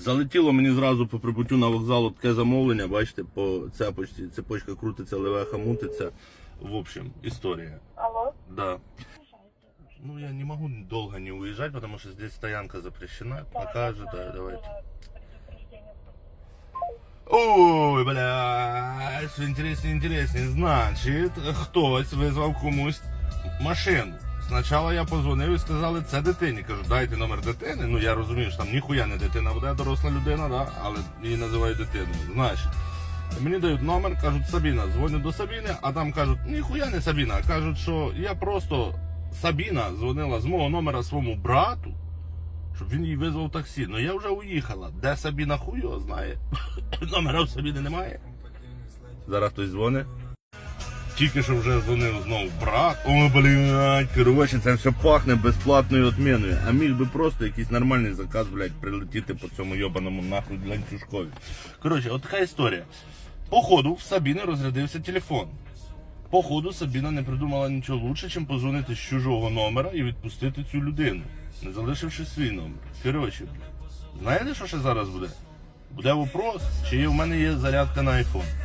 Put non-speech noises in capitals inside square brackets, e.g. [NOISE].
Залетіло мені зразу по прибуттю на вокзал таке замовлення, бачите, по цепочці, цепочка крутиться, левеха мутиться. В общем, історія. Алло? Да. Ну, я не могу долго не уезжать, потому что здесь стоянка запрещена. Покажет, да, давайте. Ой, бля, все интереснее, интереснее. Значить, хтось визвав комусь машину. Спочатку я позвонив і сказали, це дитині. Кажу, дайте номер дитини. Ну я розумію, що там ніхуя не дитина буде, доросла людина, да? але її називають дитиною. Значить, мені дають номер, кажуть Сабіна. Дзвоню до Сабіни, а там кажуть, ніхуя не Сабіна. Кажуть, що я просто Сабіна дзвонила з мого номера своєму брату, щоб він їй визвав таксі. Ну я вже уїхала. Де Сабіна хуй його знає. [COUGHS] Номера в Сабіни немає. Зараз хтось дзвонить. Тільки що вже дзвонив знову брат. О, блядь, коротше, це все пахне безплатною отміною. А міг би просто якийсь нормальний заказ, блядь, прилетіти по цьому йобаному нахуй ланцюжкові. Коротше, от така історія. Походу, в Сабіни розрядився телефон. Походу, Сабіна не придумала нічого лучше, чим позвонити з чужого номера і відпустити цю людину, не залишивши свій номер. Коротше, знаєте, що ще зараз буде? Буде вопрос, чи в мене є зарядка на iPhone.